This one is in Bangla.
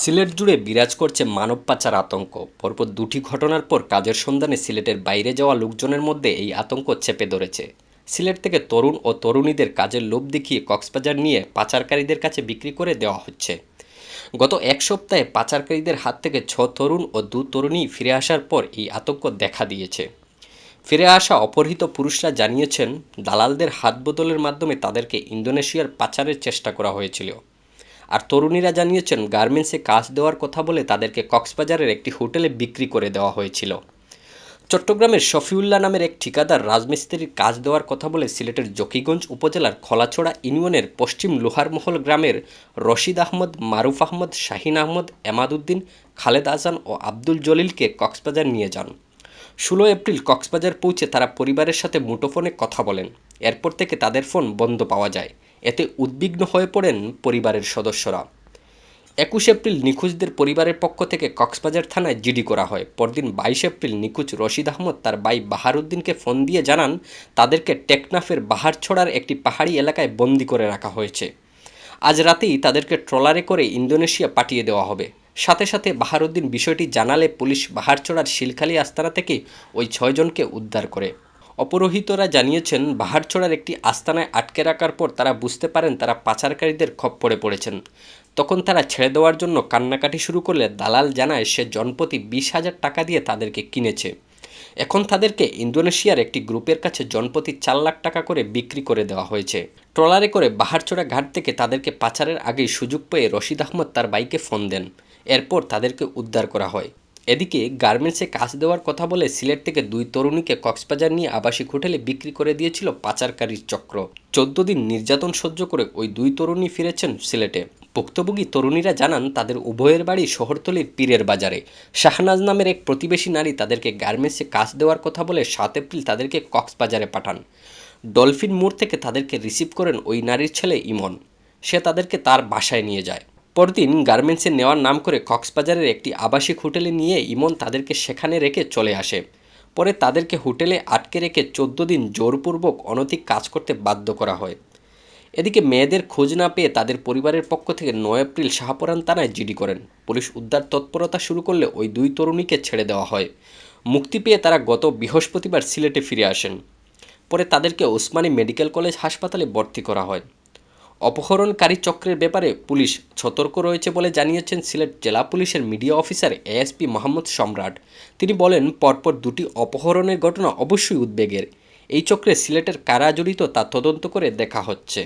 সিলেট জুড়ে বিরাজ করছে মানব পাচার আতঙ্ক। পরপর দুটি ঘটনার পর কাজের সন্ধানে সিলেটের বাইরে যাওয়া লোকজনের মধ্যে এই আতঙ্ক চেপে ধরেছে। সিলেট থেকে তরুণ ও তরুণীদের কাজের লোভ দেখিয়ে কক্সবাজার নিয়ে পাচারকারীদের কাছে বিক্রি করে দেওয়া হচ্ছে। গত এক সপ্তাহে পাচারকারীদের হাত থেকে ছ তরুণ ও দু তরুণী ফিরে আসার পর এই আতঙ্ক দেখা দিয়েছে। ফিরে আসা অপহৃত পুরুষরা জানিয়েছেন, দালালদের হাত বদলের মাধ্যমে তাদেরকে ইন্দোনেশিয়ার পাচারের চেষ্টা করা হয়েছিল। আর তরুণীরা জানিয়েছেন, গার্মেন্টসে কাজ দেওয়ার কথা বলে তাদেরকে কক্সবাজারের একটি হোটেলে বিক্রি করে দেওয়া হয়েছিল। চট্টগ্রামের শফিউল্লাহ নামের এক ঠিকাদার রাজমিস্ত্রির কাজ দেওয়ার কথা বলে সিলেটের জকিগঞ্জ উপজেলার খলাছড়া ইউনিয়নের পশ্চিম লোহারমহল গ্রামের রশিদ আহমদ, মারুফ আহমদ, শাহিন আহমদ এমাদউদ্দিন খালেদ আজান ও আব্দুল জলিলকে কক্সবাজার নিয়ে যান। ষোলো এপ্রিল কক্সবাজার পৌঁছে তারা পরিবারের সাথে মুঠোফোনে কথা বলেন। এরপর থেকে তাদের ফোন বন্ধ পাওয়া যায়। এতে উদ্বিগ্ন হয়ে পড়েন পরিবারের সদস্যরা। একুশ এপ্রিল নিখোঁজদের পরিবারের পক্ষ থেকে কক্সবাজার থানায় জিডি করা হয়। পরদিন বাইশ এপ্রিল নিখোঁজ রশিদ আহমদ তার ভাই বাহারুদ্দিনকে ফোন দিয়ে জানান, তাদেরকে টেকনাফের বাহারছড়ার একটি পাহাড়ি এলাকায় বন্দি করে রাখা হয়েছে। আজ রাতেই তাদেরকে ট্রলারে করে ইন্দোনেশিয়া পাঠিয়ে দেওয়া হবে। সাথে সাথে বাহারুদ্দিন বিষয়টি জানালে পুলিশ বাহারচড়ার শিলখালি আস্তানা থেকে ওই ছয়জনকে উদ্ধার করে। অপরোহিতরা জানিয়েছেন বাহারচড়ার একটি আস্তানায় আটকে রাখার পর তারা বুঝতে পারেন তারা পাচারকারীদের খপ্পরে পড়েছেন। তখন তারা ছেড়ে দেওয়ার জন্য কান্নাকাটি শুরু করলে দালাল জানায় সে জনপতি বিশ হাজার টাকা দিয়ে তাদেরকে কিনেছে। এখন তাদেরকে ইন্দোনেশিয়ার একটি গ্রুপের কাছে জনপতি চার লাখ টাকা করে বিক্রি করে দেওয়া হয়েছে। ট্রলারে করে বাহারচোড়া ঘাট থেকে তাদেরকে পাচারের আগেই সুযোগ পেয়ে রশিদ আহমদ তার বাইকে ফোন দেন। এরপর তাদেরকে উদ্ধার করা হয়। এদিকে গার্মেন্টসে কাজ দেওয়ার কথা বলে সিলেট থেকে দুই তরুণীকে কক্সবাজার নিয়ে আবাসিক হোটেলে বিক্রি করে দিয়েছিল পাচারকারীর চক্র। চোদ্দ দিন নির্যাতন সহ্য করে ওই দুই তরুণী ফিরেছেন সিলেটে। ভুক্তভোগী তরুণীরা জানান, তাদের উভয়ের বাড়ি শহরতলির পীরের বাজারে। শাহনাজ নামের এক প্রতিবেশী নারী তাদেরকে গার্মেন্টসে কাজ দেওয়ার কথা বলে সাত এপ্রিল তাদেরকে কক্সবাজারে পাঠান। ডলফিন মোড় থেকে তাদেরকে রিসিভ করেন ওই নারীর ছেলে ইমন। সে তাদেরকে তার বাসায় নিয়ে যায়। পরদিন গার্মেন্টসে নেওয়ার নাম করে কক্সবাজারের একটি আবাসিক হোটেলে নিয়ে ইমন তাদেরকে সেখানে রেখে চলে আসে। পরে তাদেরকে হোটেলে আটকে রেখে চোদ্দ দিন জোরপূর্বক অনৈতিক কাজ করতে বাধ্য করা হয়। এদিকে মেয়েদের খোঁজ না পেয়ে তাদের পরিবারের পক্ষ থেকে নয় এপ্রিল শাহপরান থানায় জিডি করেন। পুলিশ উদ্ধার তৎপরতা শুরু করলে ওই দুই তরুণীকে ছেড়ে দেওয়া হয়। মুক্তি পেয়ে তারা গত বৃহস্পতিবার সিলেটে ফিরে আসেন। পরে তাদেরকে ওসমানী মেডিকেল কলেজ হাসপাতালে ভর্তি করা হয়। অপহরণকারী চক্রের ব্যাপারে পুলিশ সতর্ক রয়েছে বলে জানিয়েছেন সিলেট জেলা পুলিশের মিডিয়া অফিসার এএসপি মোহাম্মদ সম্রাট। তিনি বলেন, পরপর দুটি অপহরণের ঘটনা অবশ্যই উদ্বেগের। এই চক্রে সিলেটের কারা জড়িত তা তদন্ত করে দেখা হচ্ছে।